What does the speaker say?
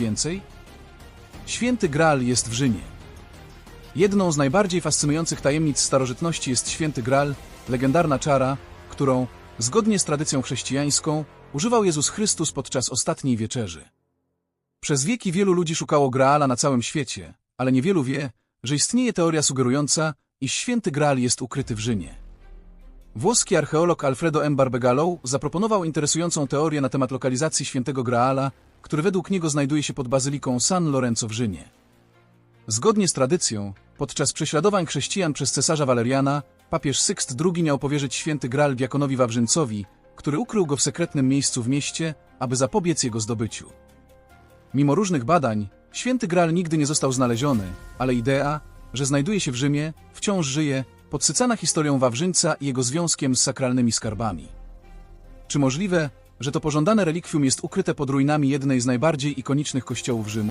więcej? Święty Graal jest w Rzymie. Jedną z najbardziej fascynujących tajemnic starożytności jest Święty Graal, legendarna czara, którą, zgodnie z tradycją chrześcijańską, używał Jezus Chrystus podczas ostatniej wieczerzy. Przez wieki wielu ludzi szukało Graala na całym świecie, ale niewielu wie, że istnieje teoria sugerująca, iż Święty Graal jest ukryty w Rzymie. Włoski archeolog Alfredo M. Barbagallo zaproponował interesującą teorię na temat lokalizacji Świętego Graala, który według niego znajduje się pod bazyliką San Lorenzo w Rzymie. Zgodnie z tradycją, podczas prześladowań chrześcijan przez cesarza Waleriana, papież Sykst II miał powierzyć święty Graal diakonowi Wawrzyncowi, który ukrył go w sekretnym miejscu w mieście, aby zapobiec jego zdobyciu. Mimo różnych badań, święty Graal nigdy nie został znaleziony, ale idea, że znajduje się w Rzymie, wciąż żyje, podsycana historią Wawrzyńca i jego związkiem z sakralnymi skarbami. Czy możliwe, że to pożądane relikwium jest ukryte pod ruinami jednej z najbardziej ikonicznych kościołów Rzymu?